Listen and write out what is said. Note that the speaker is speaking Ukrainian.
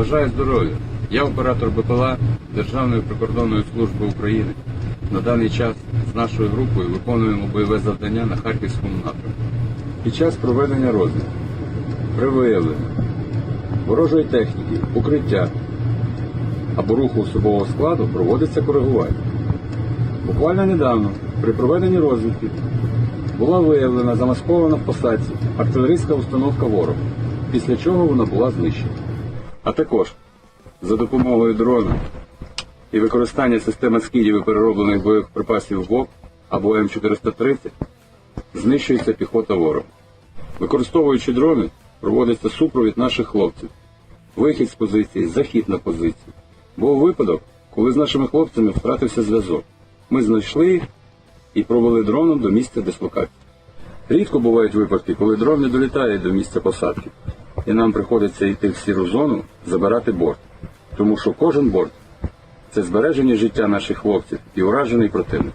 Бажаю здоров'я. Я оператор БПЛА Державної прикордонної служби України. На даний час з нашою групою виконуємо бойове завдання на Харківському напрямку. Під час проведення розвідки при виявленні ворожої техніки, укриття або руху особового складу проводиться коригування. Буквально недавно при проведенні розвідки була виявлена замаскована в посадці артилерійська установка ворога, після чого вона була знищена. А також за допомогою дрона і використання системи скидів і перероблених бойових припасів ВОК або М430 знищується піхота ворога. Використовуючи дрони, проводиться супровід наших хлопців, вихід з позиції, захід на позицію. Був випадок, коли з нашими хлопцями втратився зв'язок. Ми знайшли їх і провели дроном до місця дислокації. Рідко бувають випадки, коли дрон не долітає до місця посадки, і нам приходиться йти в сіру зону, забирати борт. Тому що кожен борт це збереження життя наших хлопців і уражений противник.